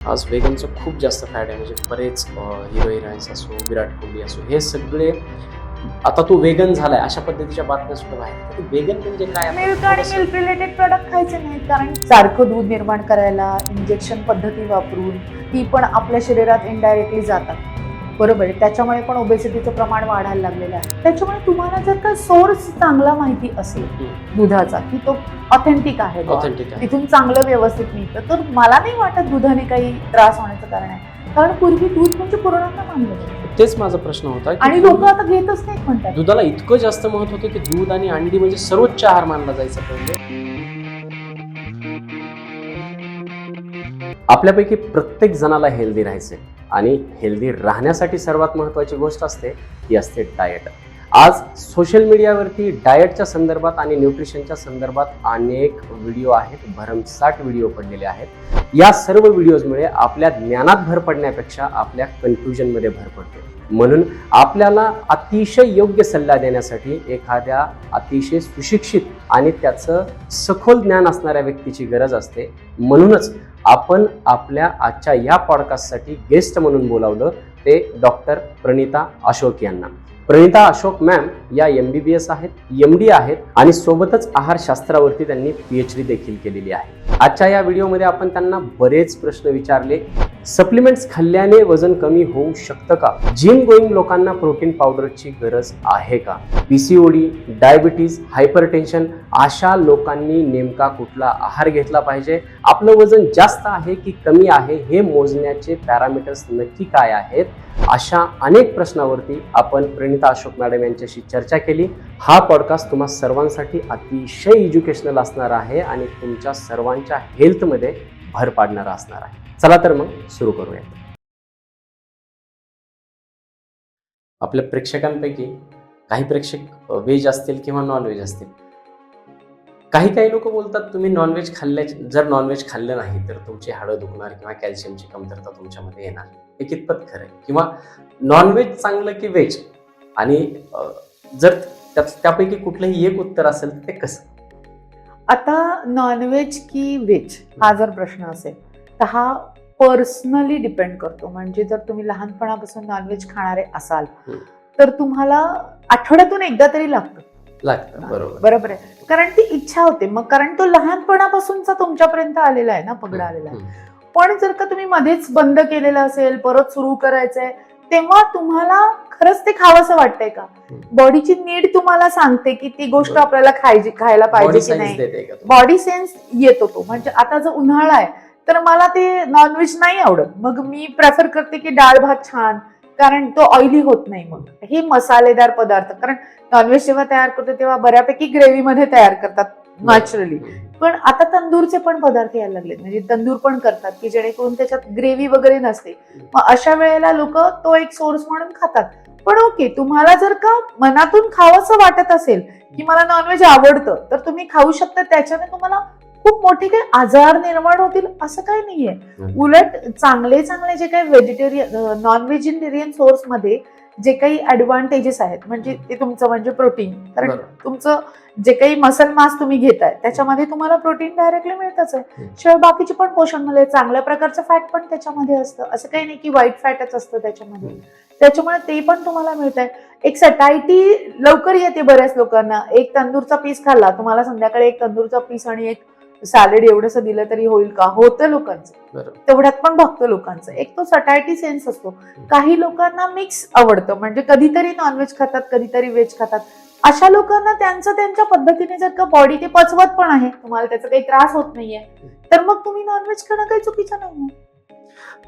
आज वेगनचं खूप जास्त फॅट आहे म्हणजे बरेच हिरो हिरोईन्स असो विराट कोहली असो हे सगळे आता तो वेगन झालाय अशा पद्धतीच्या बातम्या सुद्धा बाहेर वेगन म्हणजे काय? मिल्क आणि मिल्क रिलेटेड प्रोडक्ट खायचे नाहीत कारण सारखं दूध निर्माण करायला इंजेक्शन पद्धती वापरून ती पण आपल्या शरीरात इनडायरेक्टली जातात. बरोबर आहे. त्याच्यामुळे पण ओबेसिटीचं प्रमाण वाढायला लागलेलं आहे. त्याच्यामुळे तुम्हाला जर का सोर्स चांगला माहिती असेल. दुधाचा की तो ऑथेंटिक आहे तिथून चांगलं व्यवस्थित मिळतं तर मला नाही वाटत दुधाने काही त्रास होण्याचं कारण आहे. कारण पूर्वी दूध म्हणजे पुरणांना मानलं. तेच माझा प्रश्न होता आणि लोक आता घेतच नाहीत म्हणतात. दुधाला इतकं जास्त महत्त्व होतं की दूध आणि अंडी म्हणजे सर्वोच्च आहार मानला जायचा. पहिले आपल्यापैकी प्रत्येक जणाला हेल्दी राहायचे आणि हेल्दी राहण्यासाठी सर्वात महत्त्वाची गोष्ट असते ती असते डाएट आज सोशल मीडियावरती डाएटच्या संदर्भात आणि न्यूट्रिशनच्या संदर्भात अनेक व्हिडिओ आहेत भरमसाठ व्हिडिओ पडलेले आहेत. या सर्व व्हिडिओजमुळे आपल्या ज्ञानात भर पडण्यापेक्षा आपल्या कन्फ्युजनमध्ये भर पडते. म्हणून आपल्याला अतिशय योग्य सल्ला देण्यासाठी एखाद्या अतिशय सुशिक्षित आणि त्याचं सखोल ज्ञान असणाऱ्या व्यक्तीची गरज असते. म्हणूनच आपण आपल्या आजच्या या पॉडकास्टसाठी गेस्ट म्हणून बोलावलं ते डॉक्टर प्रणिता अशोक यांना. प्रणिता अशोक मॅम या एम बी बी एस आहेत एम डी आहेत आणि सोबतच आहारशास्त्रावरती त्यांनी पी एच डी देखील केलेली आहे. आजच्या या व्हिडिओमध्ये आपण त्यांना बरेच प्रश्न विचारले. सप्लिमेंट्स खाल्ल्याने वजन कमी होऊ शकतं का? जिम गोईंग लोकांना प्रोटीन पावडरची गरज आहे का? पीसीओडी डायबिटीज हायपरटेन्शन अशा लोकांनी नेमका कुठला आहार घेतला पाहिजे? आपलं वजन जास्त आहे की कमी आहे? हे मोजण्याचे पॅरामीटर्स नक्की काय आहेत? अशा अनेक प्रश्नावरती आपण प्रणिता अशोक मॅडम यांच्याशी चर्चा केली. हा पॉडकास्ट तुम्हा सर्वांसाठी अतिशय एज्युकेशनल असणार आहे आणि तुमच्या सर्वांच्या हेल्थमध्ये भर पाडणारा असणार आहे. चला तर मग सुरू करूया आपल्या प्रेक्षकांपैकी काही प्रेक्षक व्हेज असतील किंवा नॉनव्हेज असतील. काही काही लोक बोलतात तुम्ही नॉनव्हेज खाल्ल्या जर नॉनव्हेज खाल्लं नाही तर तुमची हाडं दुखणार किंवा कॅल्शियमची कमतरता तुमच्यामध्ये येणार. हे कितपत खरं आहे किंवा नॉनव्हेज चांगलं की व्हेज आणि जर त्यापैकी कुठलंही एक उत्तर असेल ते कसं? आता नॉनव्हेज की व्हेज हा जर प्रश्न असेल तर हा पर्सनली डिपेंड करतो. म्हणजे जर तुम्ही लहानपणापासून नॉनव्हेज खाणारे असाल. तर तुम्हाला आठवड्यातून एकदा तरी लागतं. लागतं बरोबर. बरोबर आहे. कारण ती इच्छा होते. मग कारण तो लहानपणापासूनचा तुमच्यापर्यंत आलेला आहे ना पगडा आलेला आहे. पण जर का तुम्ही मध्येच बंद केलेलं असेल परत सुरू करायचंय तेव्हा तुम्हाला खरंच ते खावंसं वाटतंय का. बॉडीची नीड तुम्हाला सांगते की ती गोष्ट. आपल्याला खायची खायला पाहिजे की नाही? बॉडी सेन्स येतो तो. म्हणजे आता जर उन्हाळा आहे तर मला ते नॉनव्हेज नाही आवडत. मग मी प्रेफर करते की डाळ भात छान कारण तो ऑइली होत नाही मग. हे मसालेदार पदार्थ. कारण नॉनव्हेज जेव्हा तयार करतो तेव्हा बऱ्यापैकी ग्रेव्ही मध्ये तयार करतात. नॅचरली पण आता तंदूरचे पण पदार्थ यायला लागलेत. म्हणजे तंदूर पण करतात की जेणेकरून त्याच्यात ग्रेव्ही वगैरे नसते. मग अशा वेळेला लोक तो एक सोर्स म्हणून खातात. पण ओके तुम्हाला जर का मनातून खावंसं वाटत असेल की मला नॉनव्हेज आवडतं तर तुम्ही खाऊ शकता. त्याच्याने तुम्हाला खूप मोठे काही आजार निर्माण होतील असं काही नाहीये. उलट चांगले चांगले जे काही व्हेजिटेरियन नॉन व्हेजिटेरियन सोर्समध्ये जे काही ऍडव्हान्टेजेस आहेत म्हणजे ते तुमचं म्हणजे प्रोटीन कारण. तुमचं जे काही मसल मास तुम्ही घेताय त्याच्यामध्ये तुम्हाला प्रोटीन डायरेक्टली मिळतच आहे. शिवाय बाकीची पण पोषण म्हणजे चांगल्या प्रकारचं फॅट पण त्याच्यामध्ये असतं. असं काही नाही की व्हाईट फॅटच असतं त्याच्यामध्ये. त्याच्यामुळे ते पण तुम्हाला मिळत आहे एक सटायटी लवकर येते बऱ्याच लोकांना. एक तंदूरचा पीस खाल्ला तुम्हाला संध्याकाळी एक तंदूरचा पीस आणि एक सॅलेड एवढंच दिलं तरी होईल का? होतं लोकांचं. तेवढ्यात पण बघतो लोकांचं. एक तो सटायटी सेन्स असतो. काही लोकांना मिक्स आवडतं. म्हणजे कधीतरी नॉनव्हेज खातात कधीतरी व्हेज खातात. अशा लोकांना त्यांचं त्यांच्या पद्धतीने जर का बॉडी ते पचवत पण आहे तुम्हाला त्याचा काही त्रास होत नाहीये तर मग तुम्ही नॉनव्हेज खाणं काही चुकीचं नाहीये.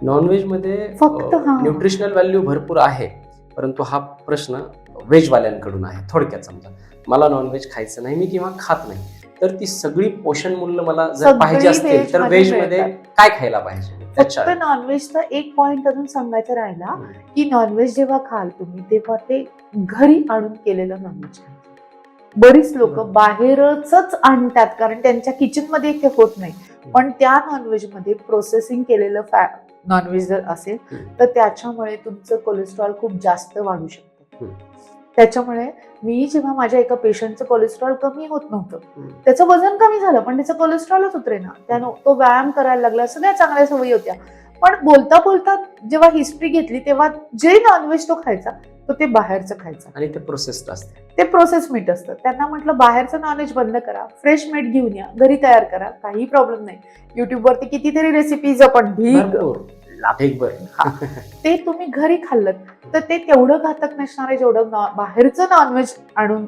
नॉनव्हेजमध्ये फक्त हा. न्यूट्रिशनल व्हॅल्यू भरपूर आहे परंतु हा प्रश्न व्हेजवाल्यांकडून आहे थोडक्यात समजा. मला नॉनव्हेज खायचं नाही मी किंवा खात नाही. तर ती सगळी पोषण मूल्य मला जर पाहिजे असतील तर व्हेजमध्ये. काय खायला पाहिजे फक्त नॉनव्हेजचा एक पॉइंट अजून सांगायचा राहिला. की नॉनव्हेज जेव्हा खाल तुम्ही तेव्हा ते घरी आणून केलेलं नॉनव्हेज बरीच लोक. बाहेरच आणतात कारण त्यांच्या किचनमध्ये ते होत नाही पण त्या नॉनव्हेजमध्ये प्रोसेसिंग केलेलं फॅट नॉनव्हेज जर असेल. तर त्याच्यामुळे तुमचं कोलेस्ट्रॉल खूप जास्त वाढू शकतं. त्याच्यामुळे मी जेव्हा माझ्या एका पेशंटचं कोलेस्ट्रॉल कमी होत नव्हतं. त्याचं वजन कमी झालं पण त्याचं कोलेस्ट्रॉलच उतरे ना त्यानं तो व्यायाम करायला लागला सगळ्या चांगल्या सवयी होत्या. पण बोलता बोलता जेव्हा हिस्ट्री घेतली तेव्हा जे नॉनव्हेज तो खायचा तो ते बाहेरचं खायचा. आणि ते प्रोसेस्ड असते. ते प्रोसेस मीठ असतं. त्यांना म्हटलं बाहेरचं नॉनव्हेज बंद करा फ्रेश मीठ घेऊन या घरी तयार करा काही प्रॉब्लेम नाही. युट्यूबवरती कितीतरी रेसिपीज आपण ढीग भरपूर ढीगभर. ते तुम्ही घरी खाल्लं तर ते तेवढं घातक नसणार आहे जेवढं बाहेरचं नॉनव्हेज आणून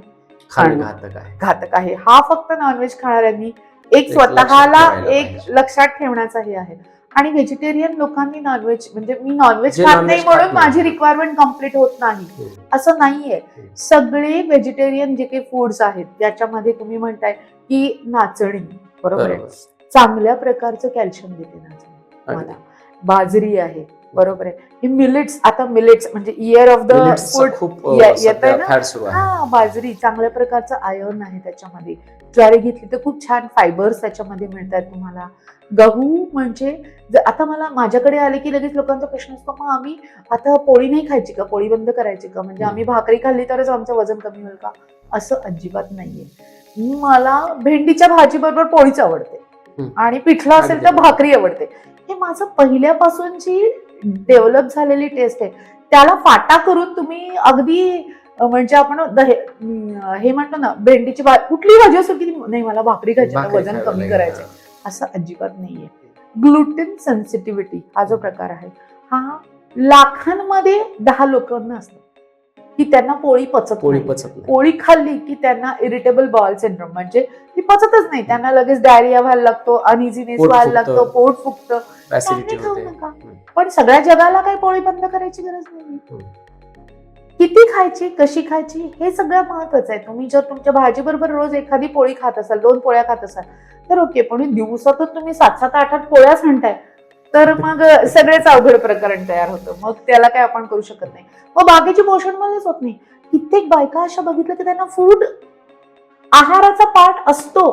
खाणं. घातक आहे घातक आहे हा फक्त नॉनव्हेज खाणाऱ्यांनी एक स्वतःला एक. लक्षात ठेवण्याचा हे आहे आणि व्हेजिटेरियन लोकांनी नॉनव्हेज म्हणजे मी नॉनव्हेज खात नाही म्हणून. माझी रिक्वायरमेंट कंप्लीट होत नाही हम्म. असं नाहीये हम्म. सगळे व्हेजिटेरियन जे काही फूड्स आहेत त्याच्यामध्ये तुम्ही म्हणताय की नाचणी बरोबर आहे चांगल्या प्रकारचं कॅल्शियम देते नाचणी. मला बाजरी आहे. बरोबर आहे. हे मिलेट्स आता मिलेट्स म्हणजे इयर ऑफ द फूड चं खूप ये- अं, येतंय सध्या ना? फॅड सुरू आहे. हा बाजरी चांगल्या प्रकारचं आयर्न आहे त्याच्यामध्ये. ज्वारी घेतली तर खूप छान फायबर्स त्याच्यामध्ये मिळतात तुम्हाला. गहू म्हणजे ज- आता मला माझ्याकडे आले की लगेच लोकांचा प्रश्न असतो मग आम्ही आता पोळी नाही खायची का? पोळी बंद करायची का? म्हणजे आम्ही भाकरी खाल्ली तरच आमचं वजन कमी होईल का? असं अजिबात नाहीये. मला भेंडीच्या भाजी बरोबर पोळीच आवडते. आणि पिठलं असेल तर. भाकरी आवडते. हे माझं पहिल्यापासूनची डेव्हलप झालेली टेस्ट आहे त्याला फाटा करून तुम्ही अगदी म्हणजे आपण हे म्हणतो ना भेंडीची भाजी कुठली भाजी असेल की नाही मला भाकरी खायची वजन कमी लागेल. करायचंय. असं अजिबात नाहीये. ग्लुटेन सेन्सिटिव्हिटी हा जो प्रकार आहे हा लाखांमध्ये दहा लोकांना असतो. की त्यांना पोळी पचत पोळी. पचत पोळी खाल्ली की त्यांना इरिटेबल बॉल सिंड्रोम म्हणजे ती पचतच नाही. त्यांना लगेच डायरिया व्हायला लागतो अनइझिनेस व्हायला. लागतो पोट फुगतं खाऊ नका. पण सगळ्या जगाला काही पोळी बंद करायची गरज नाही. किती खायची कशी खायची हे सगळं महत्वाचं आहे. तुम्ही जर तुमच्या भाजी बरोबर रोज एखादी पोळी खात असाल दोन पोळ्या खात असाल तर ओके. पण दिवसातून तुम्ही सात सात आठ आठ पोळ्याच म्हणताय. तर मग सगळेच अवघड प्रकरण तयार होतं. मग त्याला काय आपण करू शकत नाही. मग बागेची पोषण मध्येच होत नाही. कित्येक बायका अशा बघितलं की त्यांना फूड आहाराचा पार्ट असतो.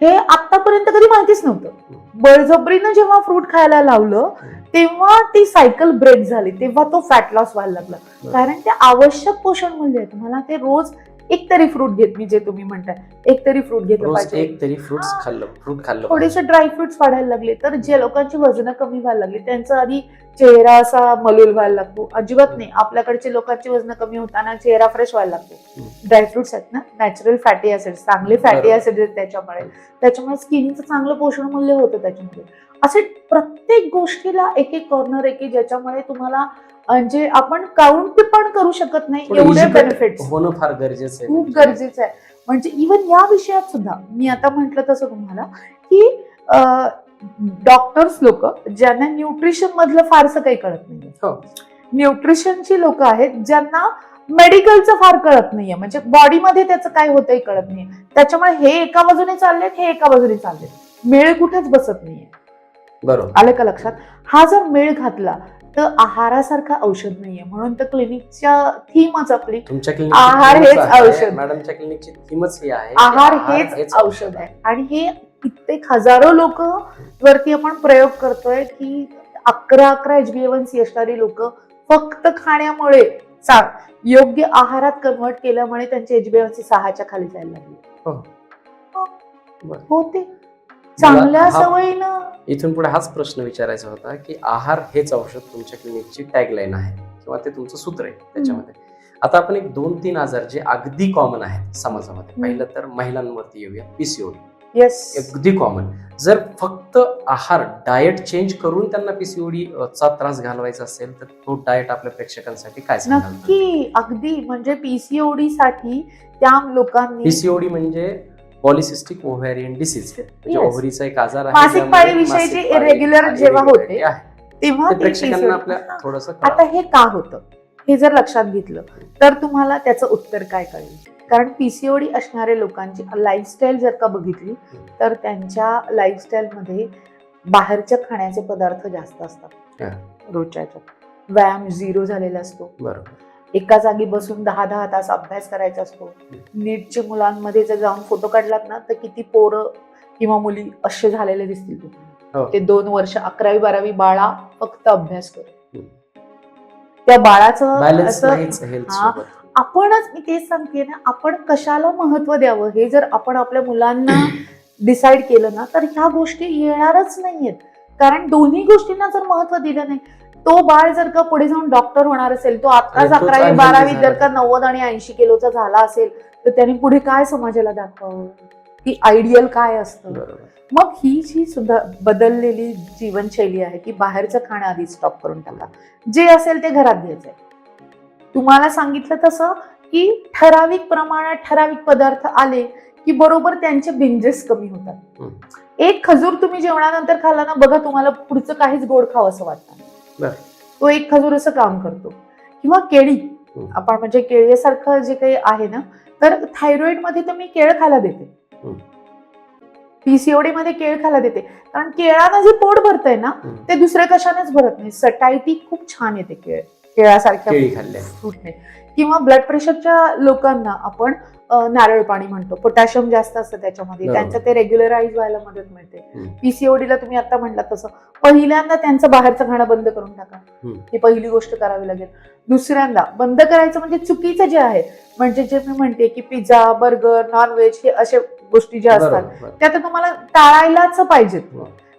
हे आतापर्यंत कधी माहितीच नव्हतं. बळजबरीनं जेव्हा फ्रूट खायला लावलं तेव्हा ती सायकल ब्रेक झाली. तेव्हा तो फॅट लॉस व्हायला लागला. कारण ते आवश्यक पोषण मूल्य आहे तुम्हाला ते रोज एक तरी फ्रूट घेत मी जे तुम्ही म्हणताय एक तरी फ्रूट घेतलं रोज पाहिजे एक तरी फ्रुट्स हा. खाल्लं फ्रूट खाल्लं थोडेसे ड्रायफ्रुट्स वाढायला लागले तर जे लोकांची वजन कमी व्हायला लागली त्यांचा आधी चेहरा असा मलूल व्हायला लागतो अजिबात नाही आपल्याकडचे लोकांची वजन कमी होताना चेहरा फ्रेश व्हायला लागतो हम्म. ड्रायफ्रुट्स आहेत ना नॅचरल फॅटी ऍसिड चांगले फॅटी बरोबर. ऍसिड आहेत त्याच्यामुळे त्याच्यामुळे स्किनचं चांगलं पोषण मूल्य होतं त्याच्यामध्ये असे प्रत्येक गोष्टीला एक एक कॉर्नर एक एक ज्याच्यामुळे तुम्हाला म्हणजे आपण काउंट पण करू शकत नाही एवढे बेनिफिट्स होणं फार गरजेचं आहे. खूप. गरजेचं आहे. म्हणजे इवन या विषयात सुद्धा मी आता म्हंटल तसं तुम्हाला की डॉक्टर्स लोक ज्यांना न्यूट्रिशन मधलं फारसं काही कळत नाही हो. न्यूट्रिशनची लोक आहेत ज्यांना मेडिकलचं फार कळत नाहीये. म्हणजे बॉडीमध्ये त्याचं काय होतंय कळत नाहीये. त्याच्यामुळे हे एका बाजूने चाललेत हे एका बाजूने चाललेत. मेळ कुठेच बसत नाहीये. बरोबर. आलं का लक्षात? हा जर मेळ घातला तर आहारासारखा औषध नाहीये. म्हणून तर क्लिनिकच्या थीमच आपली तुमच्या आहार हेच क्लिनिक औषध. मॅडमच्या क्लिनिकची थीमच ही आहे आहार हेच औषध आहे. आणि हे कित्येक हजारो लोक वरती आपण प्रयोग करतोय की अकरा अकरा एच बी सी असणारी लोक फक्त खाण्यामुळे योग्य आहारात कन्वर्ट केल्यामुळे त्यांचे एच बी सी सहाच्या खाली जायला लागले. हो. होते. चांगल्या सवयीनं? इथून पुढे हाच प्रश्न विचारायचा होता की आहार हेच औषध तुमच्या क्लिनिकची टॅगलाईन आहे किंवा ते तुमचं सूत्र आहे त्याच्यामध्ये. आता आपण एक दोन तीन आजार जे अगदी कॉमन आहेत समाजामध्ये. पहिलं तर महिलांवरती येऊया. पीसीओडी येस अगदी कॉमन जर फक्त आहार डाएट चेंज करून त्यांना पीसीओडी चा त्रास घालवायचा असेल तर तो डाएट आपल्या प्रेक्षकांसाठी काय नक्की. अगदी. म्हणजे पीसीओडी साठी त्या लोकांनी पीसीओडी म्हणजे पॉलिसिस्टिक ओव्हॅरियन डिसीज म्हणजे. ओव्हरीचा एक आजार आहे मासिक पाळीविषयीची आणि जेव्हा होते. तेव्हा प्रेक्षकांना आपल्या हा. थोडस आता हे का होतं हे जर लक्षात घेतलं तर तुम्हाला त्याचं उत्तर काय कळेल कारण पीसीओडी असणाऱ्या लोकांची लाईफस्टाईल जर का बघितली तर त्यांच्या लाईफस्टाईलमध्ये बाहेरच्या खाण्याचे पदार्थ जास्त असतात. रोजच्या व्यायाम झिरो झालेला असतो बरोबर एका जागी बसून दहा दहा तास अभ्यास करायचा असतो. नीटचे मुलांमध्ये जर जाऊन फोटो काढलात ना तर किती पोरं किंवा मुली असे झालेले दिसतील तुम्हाला. हो. ते दोन वर्ष अकरावी बारावी बाळा फक्त अभ्यास करत. त्या बाळाचं असं आपणच मी तेच सांगते ना आपण कशाला महत्त्व द्यावं? हे जर आपण आपल्या मुलांना डिसाईड केलं ना तर ह्या गोष्टी येणारच नाहीयेत. कारण दोन्ही गोष्टींना जर महत्त्व दिलं नाही तो बाळ जर का पुढे जाऊन डॉक्टर होणार असेल तो आताच अकरावी बारावी जर का नव्वद आणि ऐंशी किलोचा झाला असेल तर त्याने पुढे काय समाजाला दाखवावं? ती आयडियल काय असतं? मग ही जी सुद्धा बदललेली जीवनशैली आहे ती बाहेरचं खाणं आधी स्टॉप करून टाका. जे असेल ते घरात घ्यायचंय. तुम्हाला सांगितलं तसं की ठराविक प्रमाणात ठराविक पदार्थ आले की बरोबर त्यांचे बिंजेस कमी होतात. एक खजूर तुम्ही जेवणानंतर खाल्ला ना बघा तुम्हाला पुढचं काहीच गोड खावं असं वाटतं. तो एक खजूर असं काम करतो. किंवा केळी. आपण म्हणजे केळीसारखं जे काही आहे ना तर थायरॉइडमध्ये तर मी केळ खायला देते. पीसीओडी मध्ये केळ खायला देते. कारण केळानं जे पोट भरतंय ना. ते दुसऱ्या कशानेच भरत नाही. सटायटी खूप छान येते केळ. केळासारख्या फ्रूटने किंवा ब्लड प्रेशरच्या लोकांना आपण नारळ पाणी म्हणतो पोटॅशियम जास्त असतं त्याच्यामध्ये. त्यांचं ते रेग्युलराईज व्हायला मदत मिळते. पीसीओडीला तुम्ही आता म्हटलं तसं पहिल्यांदा त्यांचं बाहेरचं खाणं बंद करून टाका. ही पहिली गोष्ट करावी लागेल दुसऱ्यांदा बंद करायचं म्हणजे चुकीचं जे आहे म्हणजे जे मी म्हणते की पिझ्झा बर्गर नॉनव्हेज हे अशा गोष्टी ज्या असतात त्या तर तुम्हाला टाळायलाच पाहिजेत.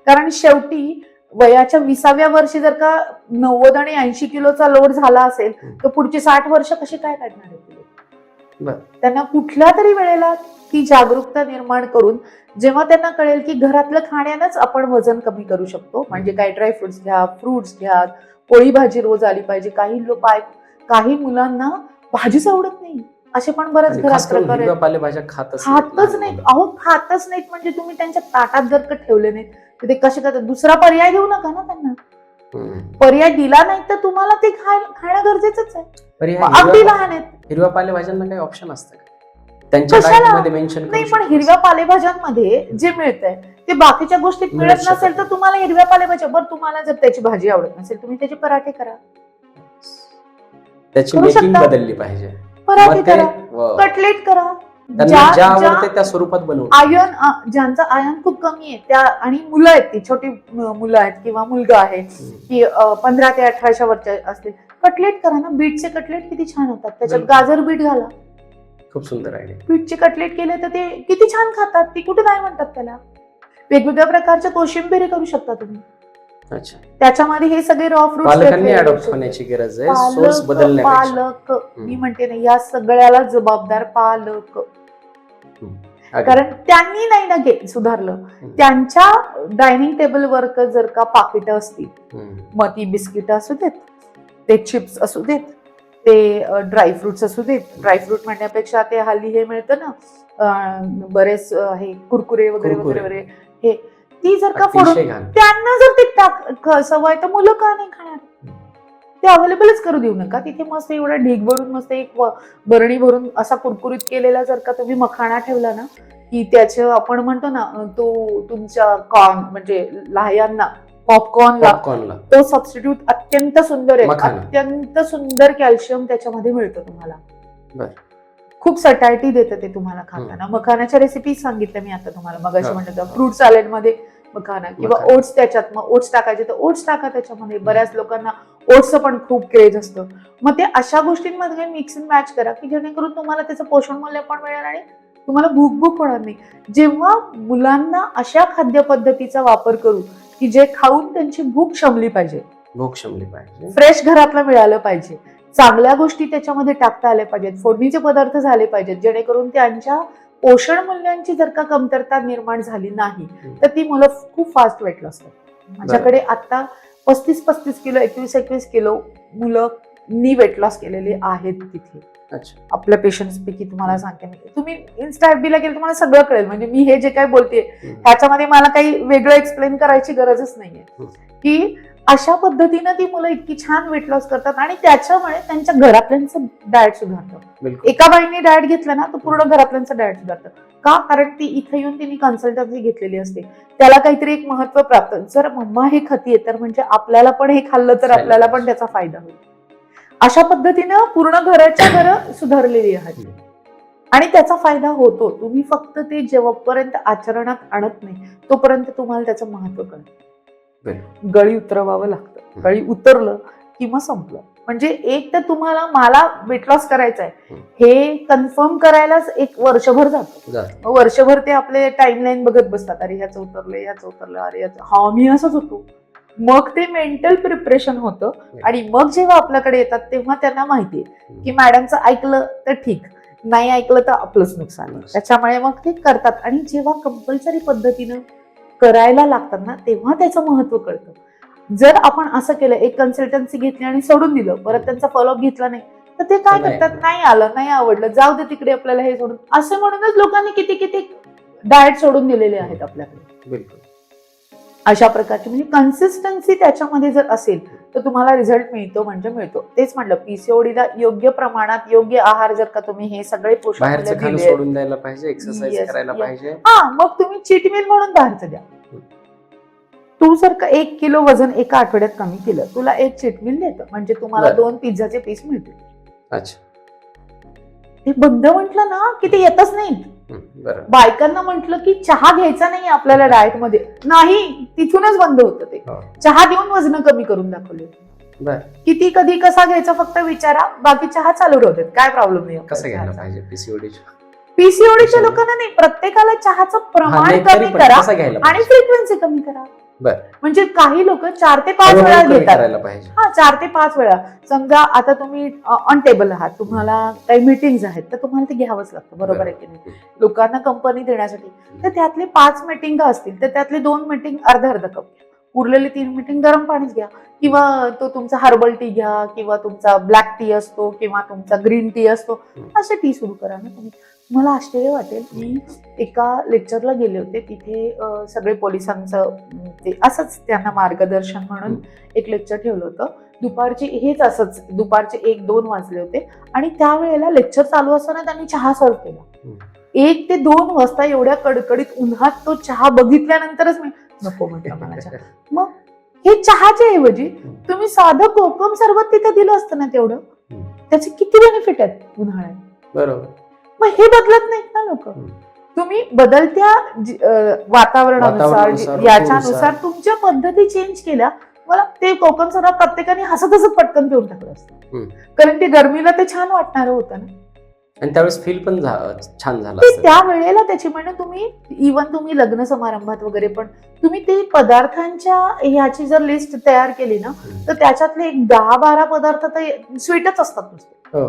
कारण शेवटी वयाच्या विसाव्या वर्षी जर का नव्वद आणि ऐंशी किलोचा लोड झाला असेल. तर पुढची साठ वर्ष कशी काय काढणार? बरं. त्यांना कुठल्या तरी वेळेला ती जागरूकता निर्माण करून जेव्हा त्यांना कळेल की घरातलं खाण्यानंच आपण वजन कमी करू शकतो म्हणजे काय ड्रायफ्रुट्स घ्या फ्रुट्स घ्या पोळी भाजी रोज आली पाहिजे काही लोक काही मुलांना भाजीच आवडत नाही. असे पण बरेच घरात प्रकार पालेभाज्या खातच नाहीत अहो खातच नाहीत म्हणजे तुम्ही त्यांच्या ताटात जर का ठेवले नाहीत ते कसे खातात दुसरा पर्याय देऊ नका ना त्यांना. पर्याय दिला नाही तर तुम्हाला ते खाय खाणं गरजेचंच आहे. अगदी हिरव्या लहान आहेत. हिरव्या पालेभाज्यांना काही ऑप्शन असतं का? त्यांच्या कशाला? डाएटमध्ये मेन्शन नाही पण हिरव्या पालेभाज्यांमध्ये जे मिळतंय ते बाकीच्या गोष्टीत मिळू मिळत शकत. नसेल तर. तुम्हाला हिरव्या पालेभाज्या बरं तुम्हाला जर त्याची भाजी आवडत नसेल तुम्ही त्याचे पराठे करा. त्याची करू मेकिंग शकता. बदलली पाहिजे. पराठे मग ते करा. व- कटलेट करा. त्यांना ज्या- आवडते त्या स्वरूपात बनवू आयन ज्यांचं आयन खूप कमी आहे त्या आणि मुलं आहेत ती छोटी मुलं आहेत किंवा मुलगा आहे की पंधरा ते अठराच्या वरच्या असतील. कटलेट करा ना बीटचे कटलेट किती छान होतात. त्याच्यात. गाजर बीट घाला. खूप सुंदर आयडिया बीटचे कटलेट केले तर ते किती छान खातात ती कुठे नाही म्हणतात त्याला. वेगवेगळ्या प्रकारच्या कोशिंबिरी करू शकता तुम्ही. अच्छा. त्याच्यामध्ये हे सगळे रॉ फ्रुट्स पालकांनी अडॉप्ट होण्याची गरज आहे. सोर्स पालक बदलण्यापेक्षा. पालक मी म्हणते ना या सगळ्याला जबाबदार पालक. अगदी. कारण त्यांनी नाही ना सुधारलं. त्यांच्या डायनिंग टेबलवर क- जर का पाकिट असतील हम्म. मग ती बिस्किट असू देत ते चिप्स असू देत ते ड्रायफ्रुट्स असू देत. ड्रायफ्रूट म्हणण्यापेक्षा ते हल्ली हे मिळतं ना अं, बरेच अं, हे कुरकुरे वगैरे कुरकुरे. वगैरे वगैरे. हे ती जर का फोडून अतिशय घाण. त्यांना जर ते टाक सवय तर मुलं का नाही खाणार? ते अवेलेबलच करू देऊ नका. तिथे मस्त एवढा ढीग भरून मस्त एक व- बरणी भरून असा कुरकुरीत केलेला जर का तुम्ही मखाणा ठेवला ना की त्याचं आपण म्हणतो ना अं, तो तुमच्या कॉर्न म्हणजे लहायांना पॉपकॉर्नला पॉपकॉर्नला तो सबस्टिट्यूट अत्यंत सुंदर आहे. मखाना. अत्यंत सुंदर कॅल्शियम त्याच्यामध्ये मिळतं तुम्हाला. बर. खूप सटायटी देतं ते तुम्हाला खाताना. मखानाच्या रेसिपी सांगितल्या मी आता तुम्हाला. मग हा. म्हणलं फ्रूट सॅलेडमध्ये मखाना किंवा. ओट्स त्याच्यात मग ओट्स टाकायचे तर ओट्स टाका त्याच्यामध्ये. बऱ्याच लोकांना ओट्सचं पण खूप क्रेज असतं. मग ते अशा गोष्टींमध्ये मिक्स अँड मॅच करा की जेणेकरून तुम्हाला त्याचं पोषण मूल्य पण मिळेल आणि तुम्हाला भूक भूक होणार नाही. जेव्हा मुलांना अशा खाद्यपद्धतीचा वापर करू की जे खाऊन त्यांची भूक शमली पाहिजे. भूक शमली पाहिजे. फ्रेश घरातलं मिळालं पाहिजे. चांगल्या गोष्टी त्याच्यामध्ये टाकता आल्या पाहिजेत. फोडणीचे पदार्थ झाले पाहिजेत. जेणेकरून त्यांच्या पोषण मूल्यांची जर का कमतरता निर्माण झाली नाही तर ती मुलं खूप फास्ट वेट लॉस करतात. माझ्याकडे आता पस्तीस पस्तीस किलो एकवीस एकवीस किलो मुलं नी वेट लॉस केलेले आहेत तिथे. आपल्या पेशंट्स पैकी तुम्हाला सांगते मी. तुम्ही इन्स्टा ला गेले तुम्हाला सगळं कळेल. म्हणजे मी हे जे काय बोलते हम्म. ह्याच्यामध्ये मला काही वेगळं एक्सप्लेन करायची गरजच नाहीये. की अशा पद्धतीनं ती मुलं इतकी छान वेट लॉस करतात आणि त्याच्यामुळे त्यांच्या घरातल्यांचं डाएट सुधारतं. एका बाईने डाएट घेतलं ना तर पूर्ण घरातल्यांचं डाएट सुधारतं. का? कारण ती इथे येऊन तिने कन्सल्टन्सी घेतलेली असते. त्याला काहीतरी एक महत्त्व प्राप्त. जर मम्मा हे खातीये तर म्हणजे आपल्याला पण हे खाल्लं तर आपल्याला पण. त्याचा फायदा होईल. अशा पद्धतीनं पूर्ण घराच्या घर सुधारलेली आहेत. आणि त्याचा फायदा होतो. तुम्ही फक्त ते जेव्हापर्यंत आचरणात आणत नाही तोपर्यंत तुम्हाला त्याचं महत्त्व कळत. गळी उतरवावं लागतं. गळी उतरलं की मग संपलं. म्हणजे एक तर तुम्हाला मला वेट लॉस करायचं आहे. हे. कन्फर्म करायलाच एक वर्षभर जातं. वर्षभर ते आपले टाइमलाईन बघत बसतात. अरे ह्याचं उतरलं ह्याचं उतरलं अरे याचं हा मी असंच होतो. मग ते मेंटल प्रिपरेशन होतं. आणि मग जेव्हा आपल्याकडे येतात तेव्हा त्यांना माहितीये की मॅडमचं ऐकलं तर ठीक. नाही ऐकलं तर आपलंच नुकसान. त्याच्यामुळे मग ते करतात. आणि जेव्हा कंपल्सरी पद्धतीनं करायला लागतात ना तेव्हा त्याचं महत्त्व कळतं. जर आपण असं केलं एक कन्सल्टन्सी घेतली आणि सोडून दिलं परत त्यांचा फॉलोअप घेतला नाही तर ते काय. करतात? नाही आलं नाही आवडलं जाऊ दे तिकडे आपल्याला हे सोडून. असं म्हणूनच लोकांनी किती किती डाएट सोडून दिलेले आहेत आपल्याकडे. बिलकुल. अशा प्रकारची म्हणजे कन्सिस्टन्सी त्याच्यामध्ये जर असेल तर तुम्हाला रिझल्ट मिळतो म्हणजे मिळतो. तेच म्हटलं पीसीओडीला योग्य प्रमाणात योग्य आहार जर का तुम्ही हे सगळे दिले सोडून द्यायला पाहिजे एक्सरसाइज Yes, करायला yes. पाहिजे. हा मग तुम्ही चीट मील म्हणून बाहेरचं द्या. तू जर का एक किलो वजन एका आठवड्यात कमी केलं तुला एक चीट मील देतं. म्हणजे तुम्हाला. दोन पिझ्झाचे पीस मिळतील. अच्छा. ते बंद म्हटलं ना की ते येतच नाही हम्म, बरं बायकांना म्हटलं की चहा घ्यायचा नाही आपल्याला डाएटमध्ये नाही तिथूनच बंद होतं ते. हो. चहा देऊन वजन कमी करून दाखवले बर. किती कधी कसा घ्यायचा फक्त विचारा. बाकी चहा चालू राहू देत काय प्रॉब्लेम नाही कसं घ्यायला पाहिजे? पीसीओडी पीसीओडीच्या लोकांना नाही प्रत्येकाला चहाचं प्रमाण कमी करा आणि फ्रिक्वेन्सी कमी करा. म्हणजे काही लोक चार ते पाच वेळा घेतात. हा चार ते पाच वेळा. समजा आता तुम्ही अनटेबल आहात तुम्हाला काही मिटिंग आहेत तर तुम्हाला ते घ्यावंच लागतं. बरोबर आहे की नाही? लोकांना कंपनी देण्यासाठी. तर त्यातले पाच मिटिंग असतील तर त्यातले दोन मिटिंग अर्धा अर्धा कप उरलेले तीन मिटिंग गरम पाणीच घ्या. किंवा तो तुमचा हर्बल टी घ्या किंवा तुमचा ब्लॅक टी असतो किंवा तुमचा ग्रीन टी असतो. असे टी सुरू करा ना तुम्ही. मला आश्चर्य वाटेल मी एका लेक्चरला गेले होते तिथे सगळे पोलिसांचं ते असंच त्यांना मार्गदर्शन म्हणून एक लेक्चर ठेवलं होतं. दुपारचे हेच असंच दुपारचे एक दोन वाजले होते आणि त्यावेळेला लेक्चर चालू असताना त्यांनी चहा सर्व केला. एक ते दोन वाजता एवढ्या कडकडीत उन्हात तो चहा बघितल्यानंतरच मी नको म्हटलं मला चहा. मग हे चहाच्या ऐवजी तुम्ही साधं कोकम सरबत तिथे दिलं असतं ना तेवढं. त्याचे किती बेनिफिट आहेत उन्हाळ्यात? बरोबर. मग हे बदलत नाहीत ना लोक. तुम्ही बदलत्या वातावरणानुसार याच्यानुसार ऋतूनुसार. तुमच्या पद्धती चेंज केल्या मला ते कोकम सरबत प्रत्येकाने हसत हसत पटकन पिऊन टाकलं असतं. कारण ते गरमीला ते छान वाटणार होतं ना आणि त्यावेळेस फील पण छान झालं. त्या वेळेला त्याची म्हणजे तुम्ही इवन तुम्ही लग्न समारंभात वगैरे पण तुम्ही ते पदार्थांच्या ह्याची जर लिस्ट तयार केली ना. तर त्याच्यातले एक दहा बारा पदार्थ तर स्वीटच असतात नुसते हो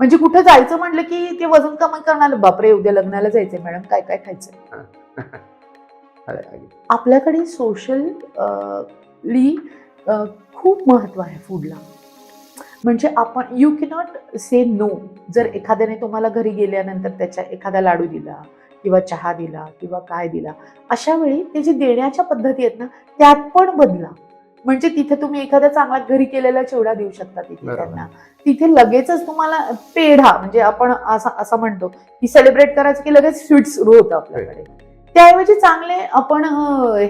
म्हणजे कुठे जायचं म्हटलं की ते वजन कमी करणार? बापरे उद्या लग्नाला जायचंय मॅडम. काय काय खायचं अरे, अगदी. आपल्याकडे सोशल ली खूप महत्त्व आहे फूडला म्हणजे आपण यू कॅनॉट से नो जर एखाद्याने तुम्हाला घरी गेल्यानंतर त्याच्या एखादा लाडू दिला किंवा चहा दिला किंवा काय दिला अशा वेळी ते जे देण्याच्या पद्धती आहेत ना त्यात पण बदला. म्हणजे तिथे तुम्ही एखाद्या चांगला घरी केलेला चिवडा देऊ शकता तिथे. त्यांना. तिथे लगेचच तुम्हाला पेढा म्हणजे आपण असं असं म्हणतो की सेलिब्रेट करायचं की लगेच स्वीट सुरू होतं आपल्याकडे. त्याऐवजी चांगले आपण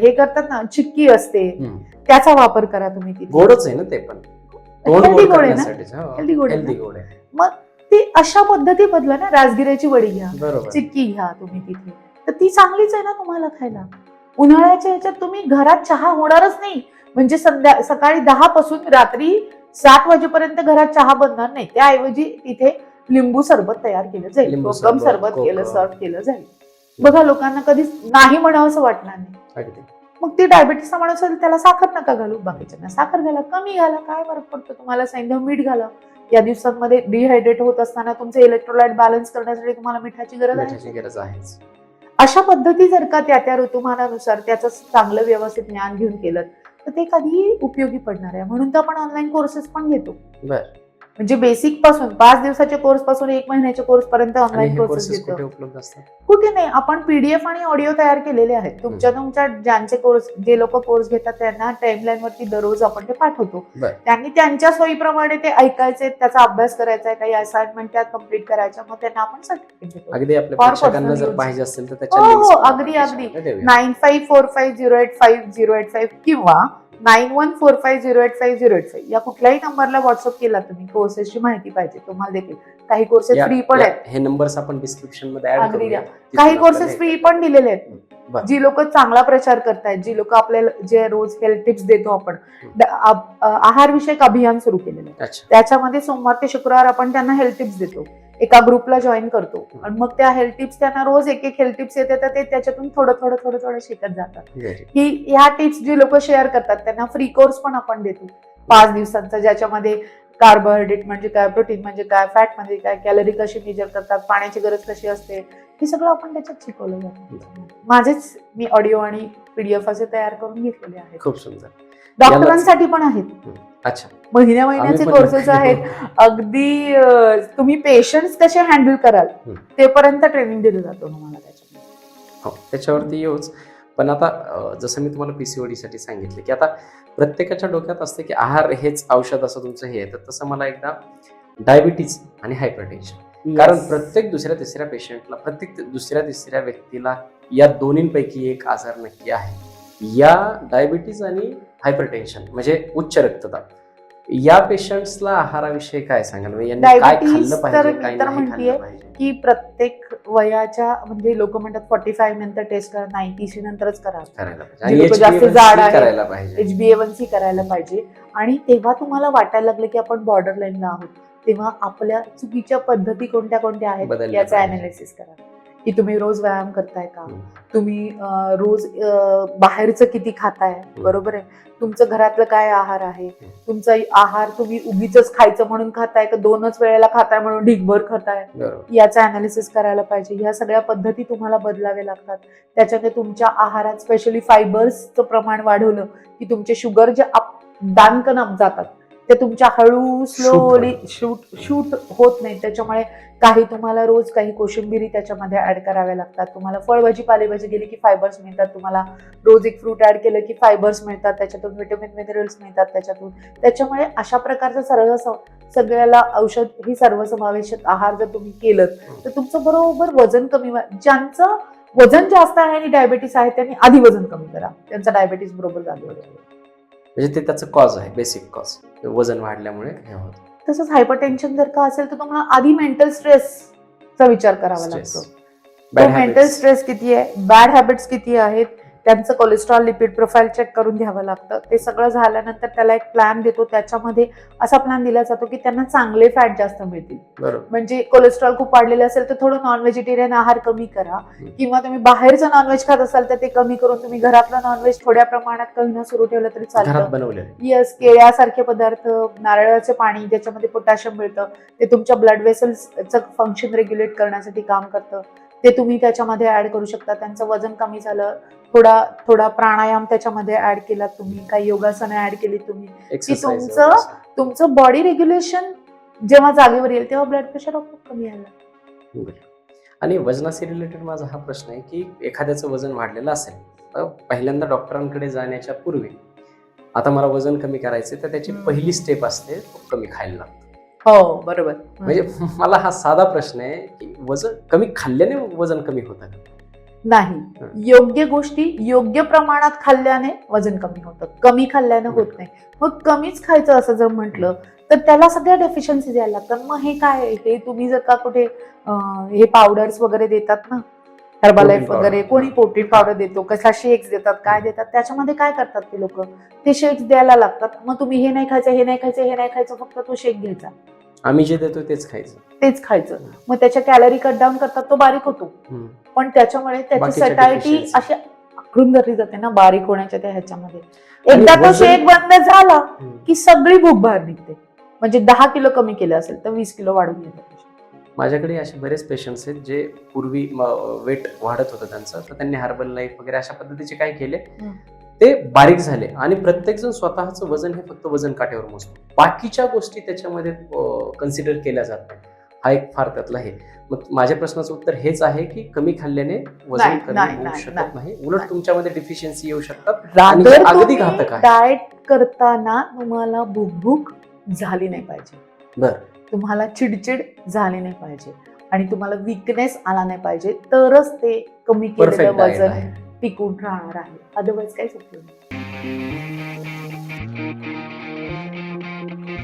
हे करतात ना चिक्की असते. त्याचा वापर करा तुम्ही तिथे. गोडच आहे ना ते पण. Healthy गोड गोड आहे ना? हो. Healthy गोड आहे आहे. ती अशा पद्धती बदला ना राजगिऱ्याची वडी घ्या चिक्की घ्या तुम्ही तिथे. तर ती चांगलीच आहे ना तुम्हाला खायला. उन्हाळ्याच्या ह्याच्यात तुम्ही घरात चहा होणारच नाही. म्हणजे संध्या सकाळी दहा पासून रात्री सात वाजेपर्यंत घरात चहा बनणार नाही. त्याऐवजी तिथे लिंबू सरबत तयार केलं जाईल. कोकम सरबत, केलं. सर्व केलं जाईल. बघा लोकांना कधीच नाही म्हणावं असं वाटणार नाही. मग ते डायबिटीसचा माणूस असेल त्याला साखर नका घालू. बाकीच्यांना साखर घाला. कमी घाला. काय फरक पडतो? तुम्हाला सैंधव मीठ घाला. या दिवसांमध्ये डिहायड्रेट होत असताना तुमचे इलेक्ट्रोलाइट बॅलन्स करण्यासाठी तुम्हाला मिठाची गरज आहे? अशा पद्धती जर का त्या त्या ऋतुमानानुसार त्याचं चांगलं व्यवस्थित ज्ञान घेऊन केलं तर ते कधी उपयोगी पडणार आहे. म्हणून तर आपण ऑनलाईन कोर्सेस पण घेतो. बरं. म्हणजे बेसिकपासून पाच दिवसाच्या कोर्सपासून एक महिन्याच्या कोर्स पर्यंत ऑनलाईन हे कोर्सेस कुठे उपलब्ध असतात? कुठे नाही आपण पीडीएफ आणि ऑडिओ तयार केलेले आहेत. तुमच्या तुमच्या ज्यांचे कोर्स जे लोक कोर्स घेतात त्यांना टाइमलाईन वरती दररोज आपण ते पाठवतो. त्यांनी त्यांच्या सोयीप्रमाणे ते ऐकायचे त्याचा अभ्यास करायचा आहे काही असाइनमेंट त्यात कंप्लीट करायच्या मग त्यांना आपण सर्टिफिकेट जर. पाहिजे असेल तर हो, हो, अगदी, अगदी. Nine five four five zero eight five zero eight five किंवा nine one four five zero eight five zero eight five. या कुठल्याही नंबरला व्हॉट्सअप केला तुम्ही कोर्सेसची माहिती पाहिजे तुम्हाला देखील. काही कोर्सेस फ्री पण आहेत. हे नंबर्स आपण डिस्क्रिप्शनमध्ये अगदी काही कोर्सेस फ्री पण दिलेले आहेत. जी लोक चांगला प्रचार करतायत जी लोक आपल्याला जे रोज हेल्थ टिप्स देतो आपण आहार विषयक अभियान सुरू केलेलं आहे. त्याच्यामध्ये सोमवार ते शुक्रवार आपण त्यांना हेल्थ टिप्स देतो. एका ग्रुपला जॉईन करतो. आणि मग त्या हेल्थ टिप्स त्यांना रोज एक एक हेल्थ टिप्स येते तर ते त्याच्यातून थोडं थोडं थोडं थोडं शिकत जातात. ही ह्या टिप्स जी लोक शेअर करतात त्यांना फ्री कोर्स पण आपण देतो. पाच दिवसांचा ज्याच्यामध्ये कार्बोहायड्रेट म्हणजे काय प्रोटीन म्हणजे काय फॅट म्हणजे काय कॅलरी कशी मेजर करतात पाण्याची गरज कशी असते हे सगळं आपण त्याच्यात शिकवलं जातं. माझेच मी ऑडिओ आणि पीडीएफ असे तयार करून घेतलेले आहेत. खूप सुंदर. डॉक्टरांसाठी पण आहेत. अच्छा. महिन्या महिन्याचे आम्ही पण कोर्सेस आहेत. अगदी अं, तुम्ही पेशंट्स कसे हँडल कराल हम्म. तेपर्यंत ट्रेनिंग दिलं जातं तुम्हाला त्याच्यामध्ये. हो त्याच्यावरती येऊच. पण आता अं, जसं मी तुम्हाला पीसीओडी साठी सांगितले की आता प्रत्येकाच्या डोक्यात असते की आहार हेच औषध असं तुमचं हे आहे. तर तसं मला एकदा डायबिटीज आणि हायपरटेन्शन कारण प्रत्येक दुसऱ्या तिसऱ्या पेशंटला प्रत्येक दुसऱ्या तिसऱ्या व्यक्तीला या दोन्हींपैकी एक आजार नक्की आहे. या डायबिटीज आणि हायपरटेन्शन म्हणजे उच्च रक्तदाब. या पेशंट्सला आहाराविषयी काय सांगाल? म्हणजे काय Diabetes खाल्लं पाहिजे तर- पाहिजे? की प्रत्येक वयाच्या म्हणजे लोक म्हणतात फॉर्टी फाईव्ह नंतर टेस्ट करा नाईन्टी सी नंतरच करा. करायला जी पाहिजे लोकं जास्त HbA1c जाड पाहिजे. एच बी सी करायला पाहिजे. आणि तेव्हा तुम्हाला वाटायला लागलं की आपण बॉर्डर लाईनला आहोत. तेव्हा आपल्या चुकीच्या पद्धती कोणत्या कोणत्या आहेत याचा. अनालिसिस करा. की तुम्ही रोज व्यायाम करताय का. तुम्ही रोज बाहेरचं किती खाताय? बरोबर आहे? तुमचं घरातलं काय आहार आहे? तुमचा आहार तुम्ही उगीच खायचं म्हणून खाताय का? दोनच वेळेला खाताय म्हणून ढिगभर खाताय? याचा अनालिसिस करायला पाहिजे. ह्या सगळ्या पद्धती तुम्हाला बदलाव्या लागतात. त्याच्याने तुमच्या आहारात स्पेशली फायबर्सचं प्रमाण वाढवलं की तुमचे शुगर जे दानकन जातात. ते तुमच्या हळू स्लोली शूट शूट होत नाही त्याच्यामुळे काही तुम्हाला रोज काही कोशिंबिरी त्याच्यामध्ये ऍड कराव्या लागतात. तुम्हाला फळभाजी पालेभाजी गेली की फायबर्स मिळतात. तुम्हाला रोज एक फ्रूट ऍड केलं की फायबर्स मिळतात. त्याच्यातून व्हिटॅमिन मिनरल्स मिळतात त्याच्यातून. त्याच्यामुळे अशा प्रकारचं सर्व सगळ्याला औषध ही सर्वसमावेशक आहार जर तुम्ही केलं तर तुमचं बरोबर वजन कमी ज्यांचं वजन जास्त आहे आणि डायबेटीस आहे त्यांनी आधी वजन कमी करा. त्यांचं डायबेटीस बरोबर झालं म्हणजे ते त्याचं कॉज आहे बेसिक कॉज वजन वाढल्यामुळे हे होतं. तसंच हायपरटेन्शन जर का असेल तर तुम्हाला आधी मेंटल स्ट्रेसचा विचार करावा. लागतो. मेंटल. स्ट्रेस किती आहे? बॅड हॅबिट्स किती आहेत? त्यांचं कोलेस्ट्रॉल लिपिड प्रोफाईल चेक करून घ्यावं लागतं. ते सगळं झाल्यानंतर त्याला एक प्लॅन देतो. त्याच्यामध्ये असा प्लॅन दिला जातो की त्यांना चांगले फॅट जास्त मिळतील. म्हणजे कोलेस्ट्रॉल खूप वाढलेलं असेल तर थोडं नॉन व्हेजिटेरियन आहार कमी करा. किंवा तुम्ही बाहेरचं नॉनव्हेज खात असाल तर ते कमी करून तुम्ही घरातलं नॉनव्हेज थोड्या प्रमाणात कमी सुरू ठेवलं तरी चालतं. येस केळ्यासारखे पदार्थ नारळाचे पाणी ज्याच्यामध्ये पोटॅशियम मिळतं ते तुमच्या ब्लड वेसल्सचं फंक्शन रेग्युलेट करण्यासाठी काम करतं. ते तुम्ही त्याच्यामध्ये ऍड करू शकता त्यांचं वजन कमी झालं थोडा थोडा प्राणायाम त्याच्यामध्ये ऍड केला तुम्ही काही योगासनं ऍड केली तुम्ही Exercise तुमचं-. तुमचं बॉडी रेग्युलेशन जेव्हा जागेवर येईल तेव्हा ब्लड प्रेशर खूप कमी बरं. आणि वजनाशी रिलेटेड माझा हा प्रश्न आहे की एखाद्याचं वजन वाढलेलं असेल तर पहिल्यांदा डॉक्टरांकडे जाण्याच्या पूर्वी आता मला वजन कमी करायचे तर त्याची. पहिली स्टेप असते खूप कमी खायला लागतं हो बरोबर. म्हणजे मला हा साधा प्रश्न आहे की वजन कमी खाल्ल्याने वजन कमी होतं का? नाही. योग्य गोष्टी योग्य प्रमाणात खाल्ल्याने वजन कमी होतं. कमी खाल्ल्याने होत नाही. मग कमीच खायचं असं जर म्हटलं तर त्याला सगळ्या डेफिशियन्सी द्यायला लागतात. मग हे काय? हे तुम्ही जर का कुठे हे पावडर्स वगैरे देतात ना हर्बालाईफ वगैरे. कोणी प्रोटीन पावडर देतो कसा शेक्स देतात काय देतात त्याच्यामध्ये काय करतात ते लोक? ते शेक्स द्यायला लागतात. मग तुम्ही हे नाही खायचं हे नाही खायचं हे नाही खायचं फक्त तो शेक घ्यायचा. आम्ही जे देतो तेच खायचं. तेच खायचं. मग त्याच्या कॅलरी कट डाऊन करतात तो बारीक होतो. पण त्याच्यामुळे त्याची सटायटी. अशी आखडून धरली जाते ना बारीक होण्याच्या त्या ह्याच्यामध्ये. एकदा तो शेक बंद झाला. की सगळी भूक बाहेर निघते. म्हणजे दहा किलो कमी केलं असेल तर वीस किलो वाढून येतं माझ्याकडे असे बरेच पेशंट्स आहेत जे पूर्वी वेट वाढत होतं त्यांचं. तर त्यांनी हर्बल लाईफ वगैरे अशा पद्धतीचे काय केले. ते बारीक झाले. आणि प्रत्येक जण स्वतःचं वजन हे फक्त वजन काट्यावर मोजतो. बाकीच्या गोष्टी त्याच्यामध्ये कन्सिडर केल्या जात नाही हा एक फार त्यातला हे. मग माझ्या प्रश्नाचं उत्तर हेच आहे की कमी खाल्ल्याने वजन कमी होऊ शकत नाही. उलट. तुमच्यामध्ये डिफिशियन्सी येऊ शकतात. अगदी घातक आहे. डाएट करताना तुम्हाला भूक भूक झाली नाही पाहिजे. बर. तुम्हाला चिडचिड झाली नाही पाहिजे आणि तुम्हाला विकनेस आला नाही पाहिजे तरच ते कमी केलेलं वजन टिकून राहणार आहे. अदरवाईज काहीच उपयोग नाही.